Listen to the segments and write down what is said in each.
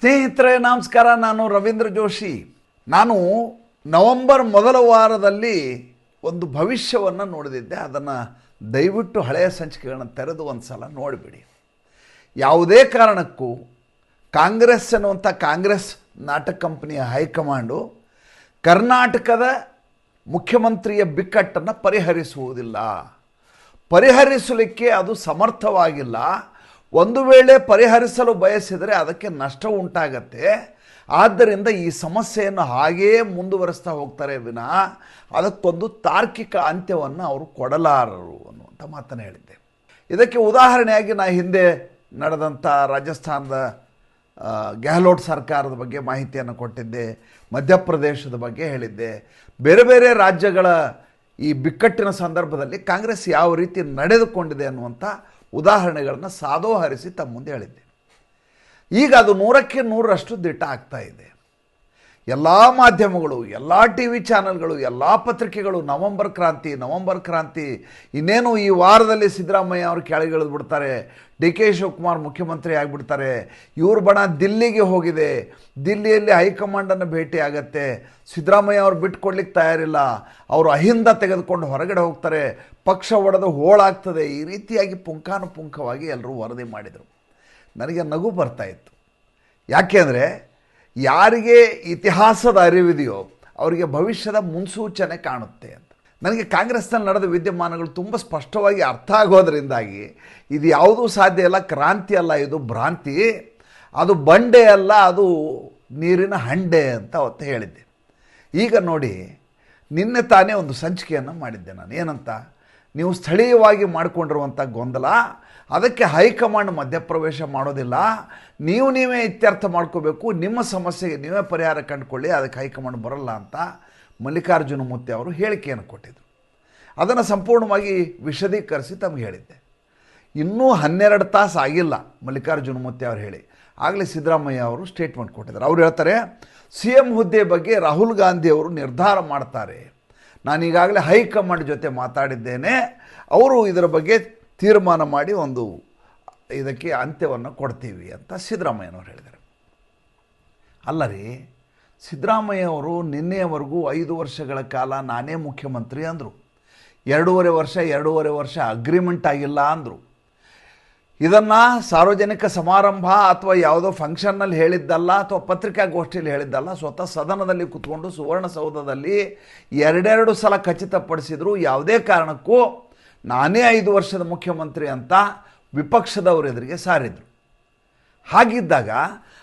ಸ್ನೇಹಿತರೆ, ನಮಸ್ಕಾರ. ನಾನು ರವೀಂದ್ರ ಜೋಶಿ. ನಾನು ನವೆಂಬರ್ ಮೊದಲ ವಾರದಲ್ಲಿ ಒಂದು ಭವಿಷ್ಯವನ್ನು ನೋಡಿದ್ದೆ ಅದನ್ನು ದಯವಿಟ್ಟು ಹಳೆಯ ಸಂಚಿಕೆಗಳನ್ನು ತೆರೆದು ಒಂದು ಸಲ ನೋಡಿಬಿಡಿ. ಯಾವುದೇ ಕಾರಣಕ್ಕೂ ಕಾಂಗ್ರೆಸ್ ಅನ್ನುವಂಥ ಕಾಂಗ್ರೆಸ್ ನಾಟಕ ಕಂಪನಿಯ ಹೈಕಮಾಂಡು ಕರ್ನಾಟಕದ ಮುಖ್ಯಮಂತ್ರಿಯ ಬಿಕ್ಕಟ್ಟನ್ನು ಪರಿಹರಿಸುವುದಿಲ್ಲ. ಪರಿಹರಿಸಲಿಕ್ಕೆ ಅದು ಸಮರ್ಥವಾಗಿಲ್ಲ. ಒಂದು ವೇಳೆ ಪರಿಹರಿಸಲು ಬಯಸಿದರೆ ಅದಕ್ಕೆ ನಷ್ಟ ಉಂಟಾಗತ್ತೆ. ಆದ್ದರಿಂದ ಈ ಸಮಸ್ಯೆಯನ್ನು ಹಾಗೇ ಮುಂದುವರಿಸ್ತಾ ಹೋಗ್ತಾರೆ ವಿನಃ, ಅದಕ್ಕೊಂದು ತಾರ್ಕಿಕ ಅಂತ್ಯವನ್ನು ಅವರು ಕೊಡಲಾರರು ಅನ್ನುವಂಥ ಮಾತನ್ನು ಹೇಳಿದ್ದೆ. ಇದಕ್ಕೆ ಉದಾಹರಣೆಯಾಗಿ ನಾ ಹಿಂದೆ ನಡೆದಂಥ ರಾಜಸ್ಥಾನದ ಗೆಹ್ಲೋಟ್ ಸರ್ಕಾರದ ಬಗ್ಗೆ ಮಾಹಿತಿಯನ್ನು ಕೊಟ್ಟಿದ್ದೆ, ಮಧ್ಯಪ್ರದೇಶದ ಬಗ್ಗೆ ಹೇಳಿದ್ದೆ. ಬೇರೆ ಬೇರೆ ರಾಜ್ಯಗಳ ಈ ಬಿಕ್ಕಟ್ಟಿನ ಸಂದರ್ಭದಲ್ಲಿ ಕಾಂಗ್ರೆಸ್ ಯಾವ ರೀತಿ ನಡೆದುಕೊಂಡಿದೆ ಅನ್ನುವಂಥ ಉದಾಹರಣೆಗಳನ್ನು ಸಾದೋಹರಿಸಿ ತಮ್ಮ ಮುಂದೆ ಹೇಳಿದ್ದೆ. ಈಗ ಅದು ನೂರಕ್ಕೆ ನೂರರಷ್ಟು ದಿಟ್ಟ ಆಗ್ತಾ ಇದೆ. ಎಲ್ಲ ಮಾಧ್ಯಮಗಳು, ಎಲ್ಲ ಟಿ ವಿ ಚಾನೆಲ್ಗಳು, ಎಲ್ಲ ಪತ್ರಿಕೆಗಳು, ನವಂಬರ್ ಕ್ರಾಂತಿ ನವಂಬರ್ ಕ್ರಾಂತಿ, ಇನ್ನೇನು ಈ ವಾರದಲ್ಲಿ ಸಿದ್ದರಾಮಯ್ಯ ಅವರು ಕೆಳಗಿಳಿದು ಬಿಡ್ತಾರೆ ಡಿ ಕೆ ಶಿವಕುಮಾರ್ ಮುಖ್ಯಮಂತ್ರಿ ಆಗಿಬಿಡ್ತಾರೆ, ಇವ್ರ ಬಣ ದಿಲ್ಲಿಗೆ ಹೋಗಿದೆ, ದಿಲ್ಲಿಯಲ್ಲಿ ಹೈಕಮಾಂಡನ್ನು ಭೇಟಿ ಆಗತ್ತೆ, ಸಿದ್ದರಾಮಯ್ಯ ಅವ್ರು ಬಿಟ್ಕೊಡ್ಲಿಕ್ಕೆ ತಯಾರಿಲ್ಲ, ಅವರು ಅಹಿಂದ ತೆಗೆದುಕೊಂಡು ಹೊರಗಡೆ ಹೋಗ್ತಾರೆ, ಪಕ್ಷ ಒಡೆದು ಹೋಳಾಗ್ತದೆ, ಈ ರೀತಿಯಾಗಿ ಪುಂಖಾನುಪುಂಖವಾಗಿ ಎಲ್ಲರೂ ವರದಿ ಮಾಡಿದರು. ನನಗೆ ನಗು ಬರ್ತಾಯಿತ್ತು ಯಾಕೆಂದರೆ ಯಾರಿಗೆ ಇತಿಹಾಸದ ಅರಿವಿದೆಯೋ ಅವರಿಗೆ ಭವಿಷ್ಯದ ಮುನ್ಸೂಚನೆ ಕಾಣುತ್ತೆ ಅಂತ. ನನಗೆ ಕಾಂಗ್ರೆಸ್ನಲ್ಲಿ ನಡೆದ ವಿದ್ಯಮಾನಗಳು ತುಂಬ ಸ್ಪಷ್ಟವಾಗಿ ಅರ್ಥ ಆಗೋದರಿಂದಾಗಿ ಇದು ಯಾವುದೂ ಸಾಧ್ಯ ಇಲ್ಲ, ಕ್ರಾಂತಿ ಅಲ್ಲ, ಇದು ಭ್ರಾಂತಿ, ಅದು ಬಂಡೆ ಅಲ್ಲ, ಅದು ನೀರಿನ ಹಂಡೆ ಅಂತ ಅವತ್ತು ಹೇಳಿದ್ದೆ. ಈಗ ನೋಡಿ, ನಿನ್ನೆ ತಾನೇ ಒಂದು ಸಂಚಿಕೆಯನ್ನು ಮಾಡಿದ್ದೆ ನಾನು. ಏನಂತ? ನೀವು ಸ್ಥಳೀಯವಾಗಿ ಮಾಡಿಕೊಂಡಿರುವಂಥ ಗೊಂದಲ ಅದಕ್ಕೆ ಹೈಕಮಾಂಡ್ ಮಧ್ಯಪ್ರವೇಶ ಮಾಡೋದಿಲ್ಲ. ನೀವು ನೀವೇ ಇತ್ಯರ್ಥ ಮಾಡ್ಕೋಬೇಕು, ನಿಮ್ಮ ಸಮಸ್ಯೆಗೆ ನೀವೇ ಪರಿಹಾರ ಕಂಡುಕೊಳ್ಳಿ, ಅದಕ್ಕೆ ಹೈಕಮಾಂಡ್ ಬರಲ್ಲ ಅಂತ ಮಲ್ಲಿಕಾರ್ಜುನ ಮೂರ್ತಿ ಅವರು ಹೇಳಿಕೆಯನ್ನು ಕೊಟ್ಟಿದ್ದರು ಅದನ್ನು ಸಂಪೂರ್ಣವಾಗಿ ವಿಶದೀಕರಿಸಿ ತಮಗೆ ಹೇಳಿದ್ದೆ. ಇನ್ನೂ ಹನ್ನೆರಡು ತಾಸು ಆಗಿಲ್ಲ, ಮಲ್ಲಿಕಾರ್ಜುನ ಮೂರ್ತಿ ಅವರು ಹೇಳಿ. ಆಗಲೇ ಸಿದ್ದರಾಮಯ್ಯ ಅವರು ಸ್ಟೇಟ್ಮೆಂಟ್ ಕೊಟ್ಟಿದ್ದಾರೆ. ಅವ್ರು ಹೇಳ್ತಾರೆ, ಸಿ ಎಂ ಹುದ್ದೆ ಬಗ್ಗೆ ರಾಹುಲ್ ಗಾಂಧಿ ಅವರು ನಿರ್ಧಾರ ಮಾಡ್ತಾರೆ. ನಾನು ಈಗಾಗಲೇ ಹೈಕಮಾಂಡ್ ಜೊತೆ ಮಾತಾಡಿದ್ದೇನೆ. ಅವರು ಇದರ ಬಗ್ಗೆ ತೀರ್ಮಾನ ಮಾಡಿ ಒಂದು ಇದಕ್ಕೆ ಅಂತ್ಯವನ್ನು ಕೊಡ್ತೀವಿ ಅಂತ ಸಿದ್ದರಾಮಯ್ಯನವರು ಹೇಳಿದರು ಅಲ್ಲ ರೀ ಸಿದ್ದರಾಮಯ್ಯ ಅವರು ನಿನ್ನೆಯವರೆಗೂ ಐದು ವರ್ಷಗಳ ಕಾಲ ನಾನೇ ಮುಖ್ಯಮಂತ್ರಿ ಅಂದರು. ಎರಡೂವರೆ ವರ್ಷ ಎರಡೂವರೆ ವರ್ಷ ಅಗ್ರಿಮೆಂಟ್ ಆಗಿಲ್ಲ ಅಂದರು. ಇದನ್ನು ಸಾರ್ವಜನಿಕ ಸಮಾರಂಭ ಅಥವಾ ಯಾವುದೋ ಫಂಕ್ಷನ್ನಲ್ಲಿ ಹೇಳಿದ್ದಲ್ಲ ಅಥವಾ ಪತ್ರಿಕಾಗೋಷ್ಠಿಯಲ್ಲಿ ಹೇಳಿದ್ದಲ್ಲ, ಸ್ವತಃ ಸದನದಲ್ಲಿ ಕೂತ್ಕೊಂಡು ಸುವರ್ಣಸೌಧದಲ್ಲಿ ಎರಡೆರಡು ಸಲ ಖಚಿತಪಡಿಸಿದ್ರು. ಯಾವುದೇ ಕಾರಣಕ್ಕೂ ನಾನೇ ಐದು ವರ್ಷದ ಮುಖ್ಯಮಂತ್ರಿ ಅಂತ ವಿಪಕ್ಷದವರ ಎದುರಿಗೆ ಸಾರಿದರು. ಹಾಗಿದ್ದಾಗ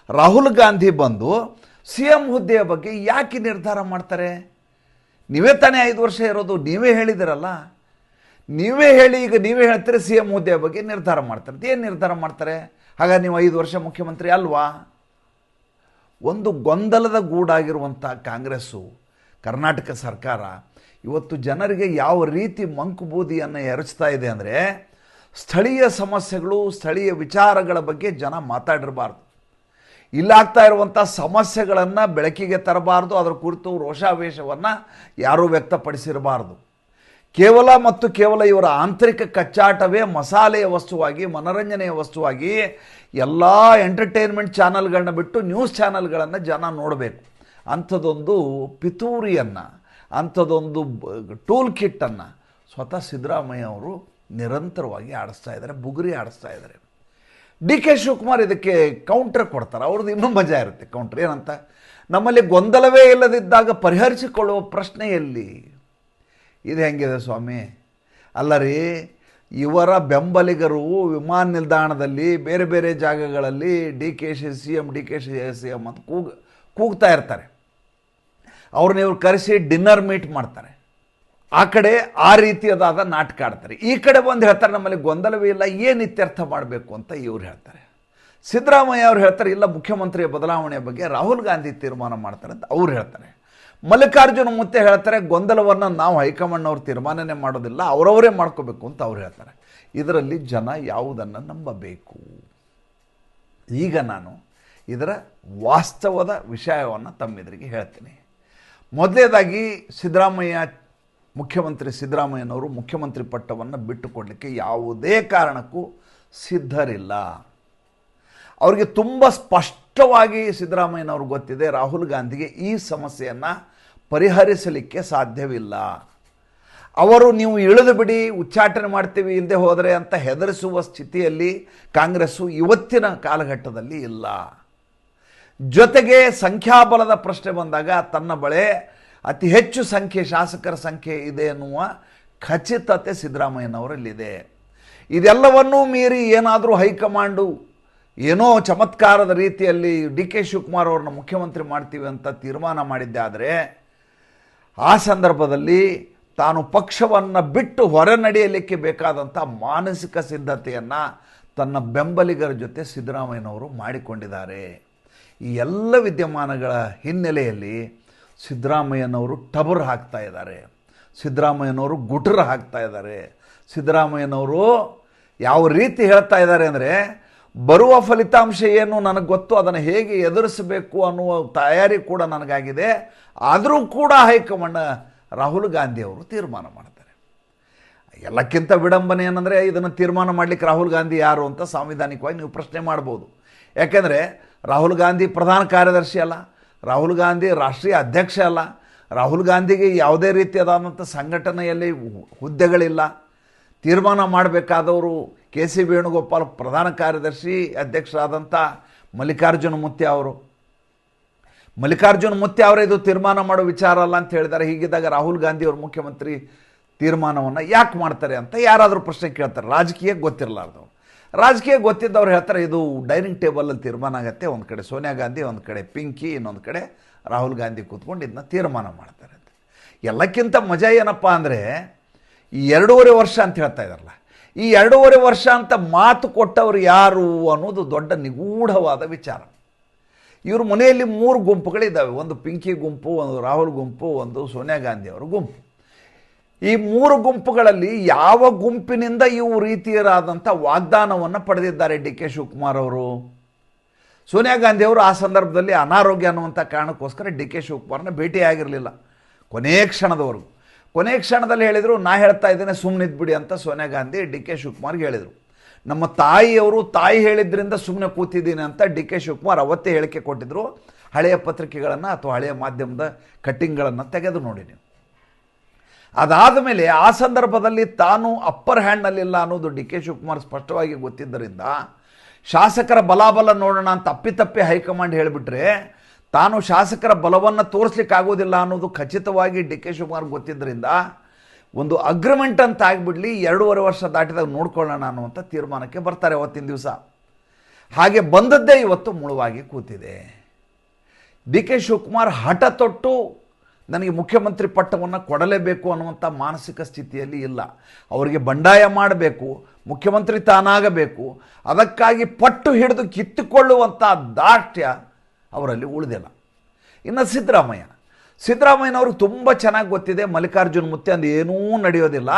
ರಾಹುಲ್ ಗಾಂಧಿ ಬಂದು ಸಿ ಎಂ ಹುದ್ದೆಯ ಬಗ್ಗೆ ಯಾಕೆ ನಿರ್ಧಾರ ಮಾಡ್ತಾರೆ? ನೀವೇ ತಾನೇ ಐದು ವರ್ಷ ಇರೋದು, ನೀವೇ ಹೇಳಿದಿರಲ್ಲ. ನೀವೇ ಹೇಳಿ, ಈಗ ನೀವೇ ಹೇಳ್ತೀರಿ ಸಿ ಎಂ ಹುದ್ದೆಯ ಬಗ್ಗೆ ನಿರ್ಧಾರ ಮಾಡ್ತಾರೆ. ಏನು ನಿರ್ಧಾರ ಮಾಡ್ತಾರೆ? ಹಾಗಾಗಿ ನೀವು ಐದು ವರ್ಷ ಮುಖ್ಯಮಂತ್ರಿ ಅಲ್ವಾ? ಒಂದು ಗೊಂದಲದ ಗೂಡಾಗಿರುವಂಥ ಕಾಂಗ್ರೆಸ್ಸು ಕರ್ನಾಟಕ ಸರ್ಕಾರ ಇವತ್ತು ಜನರಿಗೆ ಯಾವ ರೀತಿ ಮಂಕುಬೂದಿಯನ್ನು ಎರಚ್ತಾ ಇದೆ ಅಂದರೆ ಸ್ಥಳೀಯ ಸಮಸ್ಯೆಗಳು, ಸ್ಥಳೀಯ ವಿಚಾರಗಳ ಬಗ್ಗೆ ಜನ ಮಾತಾಡಿರಬಾರ್ದು. ಇಲ್ಲಾಗ್ತಾ ಇರುವಂಥ ಸಮಸ್ಯೆಗಳನ್ನು ಬೆಳಕಿಗೆ ತರಬಾರ್ದು, ಅದರ ಕುರಿತು ರೋಷಾವೇಶವನ್ನು ಯಾರೂ ವ್ಯಕ್ತಪಡಿಸಿರಬಾರ್ದು. ಕೇವಲ ಮತ್ತು ಕೇವಲ ಇವರ ಆಂತರಿಕ ಕಚ್ಚಾಟವೇ ಮಸಾಲೆಯ ವಸ್ತುವಾಗಿ, ಮನರಂಜನೆಯ ವಸ್ತುವಾಗಿ ಎಲ್ಲ ಎಂಟರ್ಟೈನ್ಮೆಂಟ್ ಚಾನಲ್ಗಳನ್ನ ಬಿಟ್ಟು ನ್ಯೂಸ್ ಚಾನಲ್ಗಳನ್ನು ಜನ ನೋಡಬೇಕು. ಅಂಥದ್ದೊಂದು ಪಿತೂರಿಯನ್ನು ಅಂಥದ್ದೊಂದು ಟೂಲ್ ಕಿಟ್ಟನ್ನು ಸ್ವತಃ ಸಿದ್ದರಾಮಯ್ಯ ಅವರು ನಿರಂತರವಾಗಿ ಆಡಿಸ್ತಾ ಇದ್ದಾರೆ, ಬುಗುರಿ ಆಡಿಸ್ತಾ ಇದ್ದಾರೆ. ಡಿ ಕೆ ಶಿವಕುಮಾರ್ ಇದಕ್ಕೆ ಕೌಂಟರ್ ಕೊಡ್ತಾರೆ, ಅವ್ರದ್ದು ಇನ್ನೂ ಮಜಾ ಇರುತ್ತೆ ಕೌಂಟರ್ ಏನಂತ? ನಮ್ಮಲ್ಲಿ ಗೊಂದಲವೇ ಇಲ್ಲದಿದ್ದಾಗ ಪರಿಹರಿಸಿಕೊಳ್ಳುವ ಪ್ರಶ್ನೆಯಲ್ಲಿ ಇದು ಹೆಂಗಿದೆ ಸ್ವಾಮಿ? ಅಲ್ಲ ರೀ ಇವರ ಬೆಂಬಲಿಗರು ವಿಮಾನ ನಿಲ್ದಾಣದಲ್ಲಿ ಬೇರೆ ಬೇರೆ ಜಾಗಗಳಲ್ಲಿ D K Shi C M, D K Shi C M ಅಂತ ಕೂಗ್, ಕೂಗ್ತಾ ಇರ್ತಾರೆ. ಅವ್ರನ್ನ ಇವ್ರು ಕರೆಸಿ ಡಿನ್ನರ್ ಮೀಟ್ ಮಾಡ್ತಾರೆ. ಆ ಕಡೆ ಆ ರೀತಿಯದಾದ ನಾಟಕ ಆಡ್ತಾರೆ. ಈ ಕಡೆ ಬಂದು ಹೇಳ್ತಾರೆ, ನಮ್ಮಲ್ಲಿ ಗೊಂದಲವೇ ಇಲ್ಲ, ಏನು ಇತ್ಯರ್ಥ ಮಾಡಬೇಕು ಅಂತ ಇವ್ರು ಹೇಳ್ತಾರೆ. ಸಿದ್ದರಾಮಯ್ಯ ಅವ್ರು ಹೇಳ್ತಾರೆ, ಇಲ್ಲ, ಮುಖ್ಯಮಂತ್ರಿಯ ಬದಲಾವಣೆಯ ಬಗ್ಗೆ ರಾಹುಲ್ ಗಾಂಧಿ ತೀರ್ಮಾನ ಮಾಡ್ತಾರೆ ಅಂತ ಅವ್ರು ಹೇಳ್ತಾರೆ. ಮಲ್ಲಿಕಾರ್ಜುನ ಮುತ್ತೆ ಹೇಳ್ತಾರೆ, ಗೊಂದಲವನ್ನು ನಾವು ಹೈಕಮಾಂಡ್ ಅವ್ರು ತೀರ್ಮಾನನೇ ಮಾಡೋದಿಲ್ಲ, ಅವರವರೇ ಮಾಡ್ಕೋಬೇಕು ಅಂತ ಅವ್ರು ಹೇಳ್ತಾರೆ. ಇದರಲ್ಲಿ ಜನ ಯಾವುದನ್ನು ನಂಬಬೇಕು? ಈಗ ನಾನು ಇದರ ವಾಸ್ತವದ ವಿಷಯವನ್ನು ತಮ್ಮೆದುರಿಗೆ ಹೇಳ್ತೀನಿ. ಮೊದಲನೇದಾಗಿ ಸಿದ್ದರಾಮಯ್ಯ, ಮುಖ್ಯಮಂತ್ರಿ ಸಿದ್ದರಾಮಯ್ಯನವರು ಮುಖ್ಯಮಂತ್ರಿ ಪಟ್ಟವನ್ನು ಬಿಟ್ಟುಕೊಡಲಿಕ್ಕೆ ಯಾವುದೇ ಕಾರಣಕ್ಕೂ ಸಿದ್ಧರಿಲ್ಲ. ಅವರಿಗೆ ತುಂಬ ಸ್ಪಷ್ಟವಾಗಿ ಸಿದ್ದರಾಮಯ್ಯನವ್ರಿಗೆ ಗೊತ್ತಿದೆ, ರಾಹುಲ್ ಗಾಂಧಿಗೆ ಈ ಸಮಸ್ಯೆಯನ್ನು ಪರಿಹರಿಸಲಿಕ್ಕೆ ಸಾಧ್ಯವಿಲ್ಲ. ಅವರು ನೀವು ಇಳಿದು ಬಿಡಿ, ಉಚ್ಚಾಟನೆ ಮಾಡ್ತೀವಿ ಇಲ್ಲದೆ ಹೋದರೆ ಅಂತ ಹೆದರಿಸುವ ಸ್ಥಿತಿಯಲ್ಲಿ ಕಾಂಗ್ರೆಸ್ಸು ಇವತ್ತಿನ ಕಾಲಘಟ್ಟದಲ್ಲಿ ಇಲ್ಲ. ಜೊತೆಗೆ ಸಂಖ್ಯಾಬಲದ ಪ್ರಶ್ನೆ ಬಂದಾಗ ತನ್ನ ಬಳೆ ಅತಿ ಹೆಚ್ಚು ಸಂಖ್ಯೆ ಶಾಸಕರ ಸಂಖ್ಯೆ ಇದೆ ಎನ್ನುವ ಖಚಿತತೆ ಸಿದ್ದರಾಮಯ್ಯನವರಲ್ಲಿದೆ. ಇದೆಲ್ಲವನ್ನೂ ಮೀರಿ ಏನಾದರೂ ಹೈಕಮಾಂಡು ಏನೋ ಚಮತ್ಕಾರದ ರೀತಿಯಲ್ಲಿ ಡಿ ಕೆ ಶಿವಕುಮಾರ್ ಅವ್ರನ್ನ ಮುಖ್ಯಮಂತ್ರಿ ಮಾಡ್ತೀವಿ ಅಂತ ತೀರ್ಮಾನ ಮಾಡಿದ್ದಾದರೆ ಆ ಸಂದರ್ಭದಲ್ಲಿ ತಾನು ಪಕ್ಷವನ್ನು ಬಿಟ್ಟು ಹೊರ ನಡೆಯಲಿಕ್ಕೆ ಬೇಕಾದಂಥ ಮಾನಸಿಕ ಸಿದ್ಧತೆಯನ್ನು ತನ್ನ ಬೆಂಬಲಿಗರ ಜೊತೆ ಸಿದ್ದರಾಮಯ್ಯನವರು ಮಾಡಿಕೊಂಡಿದ್ದಾರೆ. ಈ ಎಲ್ಲ ವಿದ್ಯಮಾನಗಳ ಹಿನ್ನೆಲೆಯಲ್ಲಿ ಸಿದ್ದರಾಮಯ್ಯನವರು ಟಬರ್ ಹಾಕ್ತಾ ಇದ್ದಾರೆ. ಸಿದ್ದರಾಮಯ್ಯನವರು ಗುಟರ್ ಹಾಕ್ತಾ ಇದ್ದಾರೆ. ಸಿದ್ದರಾಮಯ್ಯನವರು ಯಾವ ರೀತಿ ಹೇಳ್ತಾ ಇದ್ದಾರೆ ಅಂದರೆ, ಬರುವ ಫಲಿತಾಂಶ ಏನು ನನಗೆ ಗೊತ್ತು, ಅದನ್ನು ಹೇಗೆ ಎದುರಿಸಬೇಕು ಅನ್ನುವ ತಯಾರಿ ಕೂಡ ನನಗಾಗಿದೆ. ಆದರೂ ಕೂಡ ಹೈಕಮಾಂಡ್ ರಾಹುಲ್ ಗಾಂಧಿ ಅವರು ತೀರ್ಮಾನ ಮಾಡ್ತಾರೆ. ಎಲ್ಲಕ್ಕಿಂತ ವಿಡಂಬನೆ ಏನಂದರೆ, ಇದನ್ನು ತೀರ್ಮಾನ ಮಾಡಲಿಕ್ಕೆ ರಾಹುಲ್ ಗಾಂಧಿ ಯಾರು ಅಂತ ಸಾಂವಿಧಾನಿಕವಾಗಿ ನೀವು ಪ್ರಶ್ನೆ ಮಾಡ್ಬೋದು. ಯಾಕೆಂದರೆ ರಾಹುಲ್ ಗಾಂಧಿ ಪ್ರಧಾನ ಕಾರ್ಯದರ್ಶಿ ಅಲ್ಲ, ರಾಹುಲ್ ಗಾಂಧಿ ರಾಷ್ಟ್ರೀಯ ಅಧ್ಯಕ್ಷ ಅಲ್ಲ, ರಾಹುಲ್ ಗಾಂಧಿಗೆ ಯಾವುದೇ ರೀತಿಯಾದಂಥ ಸಂಘಟನೆಯಲ್ಲಿ ಹುದ್ದೆಗಳಿಲ್ಲ. ತೀರ್ಮಾನ ಮಾಡಬೇಕಾದವರು ಕೆ ಸಿ ವೇಣುಗೋಪಾಲ್ ಪ್ರಧಾನ ಕಾರ್ಯದರ್ಶಿ ಅಧ್ಯಕ್ಷರಾದಂಥ ಮಲ್ಲಿಕಾರ್ಜುನ ಮುತ್ಯ ಅವರು. ಮಲ್ಲಿಕಾರ್ಜುನ ಮುತ್ಯ ಅವರೇ ಇದು ತೀರ್ಮಾನ ಮಾಡೋ ವಿಚಾರ ಅಲ್ಲ ಅಂತ ಹೇಳಿದ್ದಾರೆ. ಹೀಗಿದ್ದಾಗ ರಾಹುಲ್ ಗಾಂಧಿ ಅವರು ಮುಖ್ಯಮಂತ್ರಿ ತೀರ್ಮಾನವನ್ನು ಯಾಕೆ ಮಾಡ್ತಾರೆ ಅಂತ ಯಾರಾದರೂ ಪ್ರಶ್ನೆ ಕೇಳ್ತಾರೆ. ರಾಜಕೀಯ ಗೊತ್ತಿರಲಾರ್ದವ್ರು. ರಾಜಕೀಯ ಗೊತ್ತಿದ್ದವ್ರು ಹೇಳ್ತಾರೆ ಇದು ಡೈನಿಂಗ್ ಟೇಬಲಲ್ಲಿ ತೀರ್ಮಾನ ಆಗುತ್ತೆ. ಒಂದು ಕಡೆ ಸೋನಿಯಾ ಗಾಂಧಿ, ಒಂದು ಕಡೆ ಪಿಂಕಿ, ಇನ್ನೊಂದು ಕಡೆ ರಾಹುಲ್ ಗಾಂಧಿ ಕೂತ್ಕೊಂಡು ಇದನ್ನ ತೀರ್ಮಾನ ಮಾಡ್ತಾರೆ ಅಂತ. ಎಲ್ಲಕ್ಕಿಂತ ಮಜಾ ಏನಪ್ಪ ಅಂದರೆ, ಈ ಎರಡೂವರೆ ವರ್ಷ ಅಂತ ಹೇಳ್ತಾ ಇದ್ದಾರಲ್ಲ, ಈ ಎರಡೂವರೆ ವರ್ಷ ಅಂತ ಮಾತು ಕೊಟ್ಟವರು ಯಾರು ಅನ್ನೋದು ದೊಡ್ಡ ನಿಗೂಢವಾದ ವಿಚಾರ. ಇವ್ರ ಮನೆಯಲ್ಲಿ ಮೂರು ಗುಂಪುಗಳಿದ್ದಾವೆ. ಒಂದು ಪಿಂಕಿ ಗುಂಪು, ಒಂದು ರಾಹುಲ್ ಗುಂಪು, ಒಂದು ಸೋನಿಯಾ ಗಾಂಧಿ ಅವರ ಗುಂಪು. ಈ ಮೂರು ಗುಂಪುಗಳಲ್ಲಿ ಯಾವ ಗುಂಪಿನಿಂದ ಇವು ರೀತಿಯರಾದಂಥ ವಾಗ್ದಾನವನ್ನು ಪಡೆದಿದ್ದಾರೆ ಡಿ ಕೆ ಶಿವಕುಮಾರ್ ಅವರು? ಸೋನಿಯಾ ಗಾಂಧಿ ಅವರು ಆ ಸಂದರ್ಭದಲ್ಲಿ ಅನಾರೋಗ್ಯ ಅನ್ನುವಂಥ ಕಾರಣಕ್ಕೋಸ್ಕರ ಡಿ ಕೆ ಶಿವಕುಮಾರ್ನ ಭೇಟಿಯಾಗಿರಲಿಲ್ಲ. ಕೊನೆಯ ಕ್ಷಣದವರೆಗೂ ಕೊನೆಯ ಕ್ಷಣದಲ್ಲಿ ಹೇಳಿದರು, ನಾ ಹೇಳ್ತಾ ಇದ್ದೇನೆ ಸುಮ್ಮನಿದ್ಬಿಡಿ ಅಂತ ಸೋನಿಯಾ ಗಾಂಧಿ ಡಿ ಕೆ ಶಿವಕುಮಾರ್ಗೆ ಹೇಳಿದರು. ನಮ್ಮ ತಾಯಿಯವರು ತಾಯಿ ಹೇಳಿದ್ರಿಂದ ಸುಮ್ಮನೆ ಕೂತಿದ್ದೀನಿ ಅಂತ ಡಿ ಕೆ ಶಿವಕುಮಾರ್ ಅವತ್ತೇ ಹೇಳಿಕೆ ಕೊಟ್ಟಿದ್ದರು ಹಳೆಯ ಪತ್ರಿಕೆಗಳನ್ನು ಅಥವಾ ಹಳೆಯ ಮಾಧ್ಯಮದ ಕಟ್ಟಿಂಗ್ಗಳನ್ನು ತೆಗೆದು ನೋಡಿ ನೀವು. ಅದಾದ ಮೇಲೆ ಆ ಸಂದರ್ಭದಲ್ಲಿ ತಾನು ಅಪ್ಪರ್ ಹ್ಯಾಂಡ್ನಲ್ಲಿಲ್ಲ ಅನ್ನೋದು ಡಿ ಕೆ ಶಿವಕುಮಾರ್ ಸ್ಪಷ್ಟವಾಗಿ ಗೊತ್ತಿದ್ದರಿಂದ ಶಾಸಕರ ಬಲಾಬಲ ನೋಡೋಣ ಅಂತ ಅಪ್ಪಿತಪ್ಪಿ ಹೈಕಮಾಂಡ್ ಹೇಳಿಬಿಟ್ರೆ ತಾನು ಶಾಸಕರ ಬಲವನ್ನು ತೋರಿಸ್ಲಿಕ್ಕಾಗೋದಿಲ್ಲ ಅನ್ನೋದು ಖಚಿತವಾಗಿ ಡಿ ಕೆ ಶಿವಕುಮಾರ್ ಗೊತ್ತಿದ್ದರಿಂದ ಒಂದು ಅಗ್ರಿಮೆಂಟ್ ಅಂತ ಆಗಿಬಿಡಲಿ ಎರಡೂವರೆ ವರ್ಷ ದಾಟಿದಾಗ ನೋಡ್ಕೊಳ್ಳೋಣ ಅನ್ನುವಂಥ ತೀರ್ಮಾನಕ್ಕೆ ಬರ್ತಾರೆ ಅವತ್ತಿನ ದಿವಸ. ಹಾಗೆ ಬಂದದ್ದೇ ಇವತ್ತು ಮುಳುವಾಗಿ ಕೂತಿದೆ. ಡಿ ಕೆ ಶಿವಕುಮಾರ್ ಹಠ ತೊಟ್ಟು ನನಗೆ ಮುಖ್ಯಮಂತ್ರಿ ಪಟ್ಟವನ್ನು ಕೊಡಲೇಬೇಕು ಅನ್ನುವಂಥ ಮಾನಸಿಕ ಸ್ಥಿತಿಯಲ್ಲಿ ಇಲ್ಲ. ಅವರಿಗೆ ಬಂಡಾಯ ಮಾಡಬೇಕು, ಮುಖ್ಯಮಂತ್ರಿ ತಾನಾಗಬೇಕು, ಅದಕ್ಕಾಗಿ ಪಟ್ಟು ಹಿಡಿದು ಕಿತ್ತುಕೊಳ್ಳುವಂಥ ದಾಷ್ಟ್ಯ ಅವರಲ್ಲಿ ಉಳಿದಿಲ್ಲ. ಇನ್ನು ಸಿದ್ದರಾಮಯ್ಯ. ಸಿದ್ದರಾಮಯ್ಯನವ್ರಿಗೆ ತುಂಬ ಚೆನ್ನಾಗಿ ಗೊತ್ತಿದೆ, ಮಲ್ಲಿಕಾರ್ಜುನ್ ಮುತ್ತೆ ಅಂದು ಏನೂ ನಡೆಯೋದಿಲ್ಲ.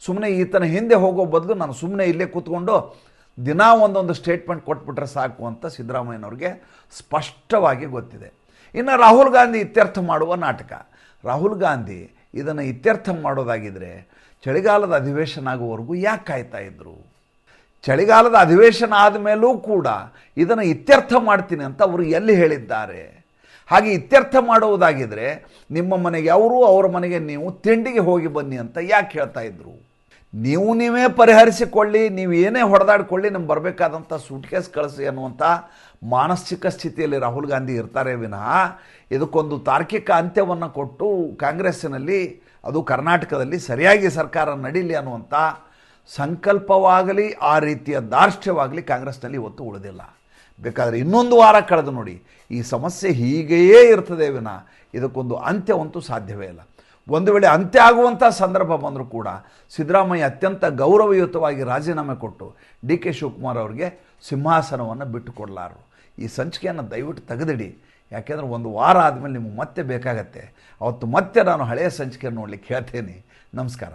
ಸುಮ್ಮನೆ ಈತನ ಹಿಂದೆ ಹೋಗೋ ಬದಲು ನಾನು ಸುಮ್ಮನೆ ಇಲ್ಲೇ ಕೂತ್ಕೊಂಡು ದಿನಾ ಒಂದೊಂದು ಸ್ಟೇಟ್ಮೆಂಟ್ ಕೊಟ್ಬಿಟ್ರೆ ಸಾಕು ಅಂತ ಸಿದ್ದರಾಮಯ್ಯನವ್ರಿಗೆ ಸ್ಪಷ್ಟವಾಗಿ ಗೊತ್ತಿದೆ. ಇನ್ನು ರಾಹುಲ್ ಗಾಂಧಿ ಇತ್ಯರ್ಥ ಮಾಡುವ ನಾಟಕ. ರಾಹುಲ್ ಗಾಂಧಿ ಇದನ್ನು ಇತ್ಯರ್ಥ ಮಾಡೋದಾಗಿದ್ದರೆ ಚಳಿಗಾಲದ ಅಧಿವೇಶನ ಆಗುವವರೆಗೂ ಯಾಕೆ ಕಾಯ್ತಾ ಇದ್ದರು ಚಳಿಗಾಲದ ಅಧಿವೇಶನ ಆದಮೇಲೂ ಕೂಡ ಇದನ್ನು ಇತ್ಯರ್ಥ ಮಾಡ್ತೀನಿ ಅಂತ ಅವರು ಎಲ್ಲಿ ಹೇಳಿದ್ದಾರೆ? ಹಾಗೆ ಇತ್ಯರ್ಥ ಮಾಡುವುದಾಗಿದ್ದರೆ ನಿಮ್ಮ ಮನೆಗೆ, ಅವರು ಅವರ ಮನೆಗೆ ನೀವು ತಿಂಡಿಗೆ ಹೋಗಿ ಬನ್ನಿ ಅಂತ ಯಾಕೆ ಹೇಳ್ತಾ ಇದ್ರು? ನೀವು ನೀವೇ ಪರಿಹರಿಸಿಕೊಳ್ಳಿ, ನೀವು ಏನೇ ಹೊಡೆದಾಡ್ಕೊಳ್ಳಿ, ನಮ್ಗೆ ಬರಬೇಕಾದಂಥ ಸೂಟ್ಕೇಸ್ ಕಳಿಸಿ ಅನ್ನುವಂಥ ಮಾನಸಿಕ ಸ್ಥಿತಿಯಲ್ಲಿ ರಾಹುಲ್ ಗಾಂಧಿ ಇರ್ತಾರೆ ವಿನಃ ಇದಕ್ಕೊಂದು ತಾರ್ಕಿಕ ಅಂತ್ಯವನ್ನು ಕೊಟ್ಟು ಕಾಂಗ್ರೆಸ್ಸಿನಲ್ಲಿ, ಅದು ಕರ್ನಾಟಕದಲ್ಲಿ ಸರಿಯಾಗಿ ಸರ್ಕಾರ ನಡೀಲಿ ಅನ್ನುವಂಥ ಸಂಕಲ್ಪವಾಗಲಿ, ಆ ರೀತಿಯ ದಾರ್ಷ್ಟ್ಯವಾಗಲಿ ಕಾಂಗ್ರೆಸ್ನಲ್ಲಿ ಇವತ್ತು ಉಳಿದಿಲ್ಲ. ಬೇಕಾದರೆ ಇನ್ನೊಂದು ವಾರ ಕಳೆದು ನೋಡಿ, ಈ ಸಮಸ್ಯೆ ಹೀಗೆಯೇ ಇರ್ತದೆ ವಿನಃ ಇದಕ್ಕೊಂದು ಅಂತ್ಯವಂತೂ ಸಾಧ್ಯವೇ ಇಲ್ಲ. ಒಂದು ವೇಳೆ ಅಂತ್ಯ ಆಗುವಂಥ ಸಂದರ್ಭ ಬಂದರೂ ಕೂಡ ಸಿದ್ದರಾಮಯ್ಯ ಅತ್ಯಂತ ಗೌರವಯುತವಾಗಿ ರಾಜೀನಾಮೆ ಕೊಟ್ಟು ಡಿ ಕೆ ಶಿವಕುಮಾರ್ ಅವರಿಗೆ ಸಿಂಹಾಸನವನ್ನು ಬಿಟ್ಟುಕೊಡಲಾರರು ಈ ಸಂಚಿಕೆಯನ್ನು ದಯವಿಟ್ಟು ತೆಗೆದಿಡಿ. ಯಾಕೆಂದರೆ ಒಂದು ವಾರ ಆದಮೇಲೆ ನಿಮಗೆ ಮತ್ತೆ ಬೇಕಾಗತ್ತೆ. ಅವತ್ತು ಮತ್ತೆ ನಾನು ಹಳೆಯ ಸಂಚಿಕೆ ನೋಡಲಿಕ್ಕೆ ಹೇಳ್ತೇನೆ. ನಮಸ್ಕಾರ.